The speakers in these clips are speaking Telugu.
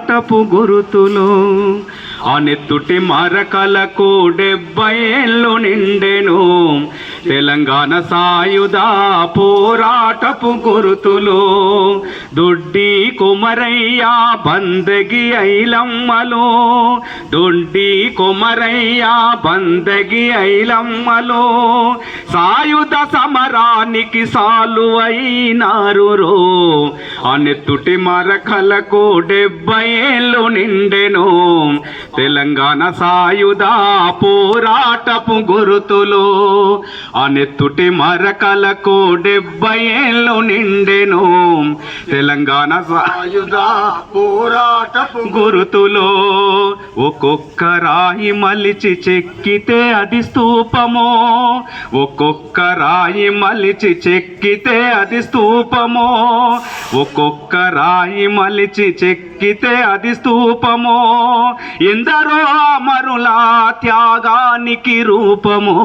పోరాటపు గురుతులు అనెత్తుటి మరకలకు డెబ్బై ఏళ్ళు నిండెను. తెలంగాణ సాయుధ పోరాటపు గురుతులు. దొడ్డి కుమరయ్య బందగి ఐలమ్మలో. దొడ్డి కుమరయ్య బందగి ఐలమ్మలో. సాయుధ సమరానికి సాలు అయినారు రో అనెత్తుటి మరకలకు డెబ్బై ఏళ్ళు నిండెను. తెలంగాణ సాయుధ పోరాటపు గురుతులు అనెత్తుటి మరకలకు డెబ్బై ఏళ్ళు నిండెను. తెలంగాణ సాయుధ పోరాటపు గురుతులో ఒక్కొక్క రాయి మలిచి చెక్కితే అది స్తూపము. ఒక్కొక్క రాయి మలిచి చెక్కితే అది స్తూపము. ఒక్కొక్క రాయి మలిచి చెక్కితే అది స్థూపమో. ఎందరో అమరుల త్యాగానికి రూపము.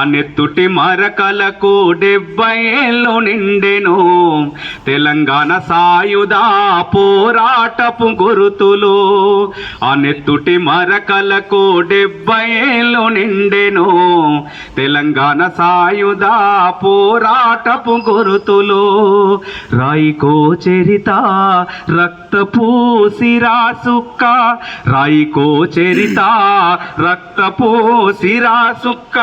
అనెత్తుటి మరకలకు డెబ్బై ఏళ్ళు నిండెను. తెలంగాణ సాయుధ పోరాటపు గురుతులు అనెత్తుటి మరకలకు డెబ్బై ఏళ్ళు నిండెను. తెలంగాణ సాయుధ పోరాటపు గురుతులు రాయికో చరిత రక్తపు సిరాసుక్క రాయికో చరిత రక్తపు సిరాసుక్క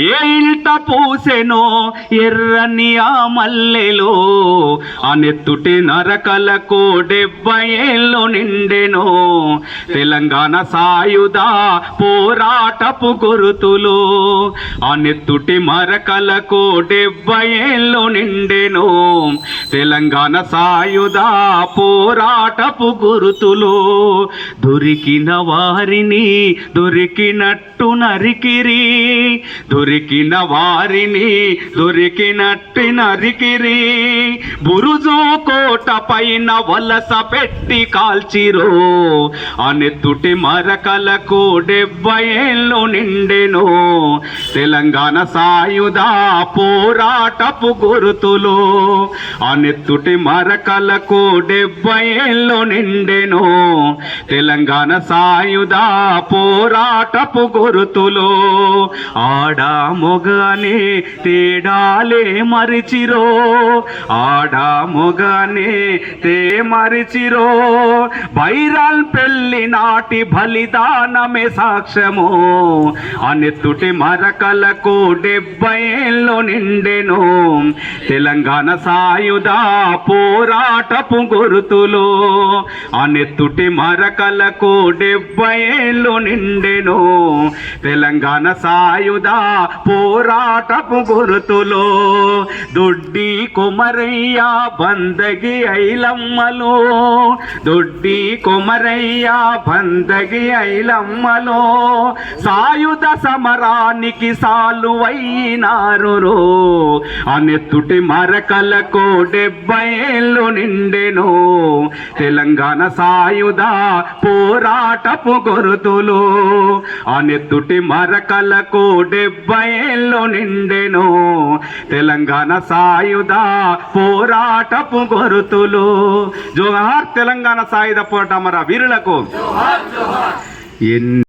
ఏ ఇంట పూసెనో ఎర్రని ఆ మల్లెలో. అనెత్తుటి నరకల డెబ్బై ఏళ్ళు నిండెను. తెలంగాణ సాయుధ పోరాటపు గురుతులు అనెత్తుటి మరకల డెబ్బై ఏళ్ళు నిండెను. తెలంగాణ సాయుధ పోరాటపు గురుతులు దొరికిన వారిని దొరికినట్టు నరికిరి. దొరికిన వారిని దొరికినట్టు నరికిరి. బురుజు కోట పైన వలస పెట్టి కాల్చిరో. అనెత్తుటి మరకలకు డెబ్బై ఏళ్ళు నిండెను. తెలంగాణ సాయుధ పోరాటపు గురుతులు. అనెత్తుటి మరకలకు డెబ్బై ఏళ్ళు నిండెను. తెలంగాణ సాయుధ పోరాటపు గురుతులు. ఆడ మొగనే తేడాలే మరిచిరో. ఆ మొగనే తే మరిచిరో. బైరాల్ పెళ్ళి నాటి బలిదానమే సాక్ష్యము. అనెత్తుటి మరకలకు డెబ్బై ఏళ్ళు నిండెను. తెలంగాణ సాయుధ పోరాటపు గుర్తులు. అనెత్తుటి మరకలకు డెబ్బై ఏళ్ళు నిండెను. తెలంగాణ సాయుధ పోరాటపు గుర్తులు. దొడ్డి కొమరయ్య బందగి ఐలమ్మలో దొడ్డి కొమరయ్య బందగి ఐలమ్మలో. సాయుధ సమరానికి సాలువైనారు రో అనెత్తుటి మరకలకు డెబ్బైళ్ళు నిండెను. తెలంగాణ సాయుధ పోరాటపు గొరుతులు అనెత్తుటి మరకలకు డెబ్బైళ్ళు నిండెను. తెలంగాణ సాయుధ పోరాటపు గొరుతులు జోహార్ తెలంగాణ సాయుధ పోరాట వీరులకు. ఎన్ని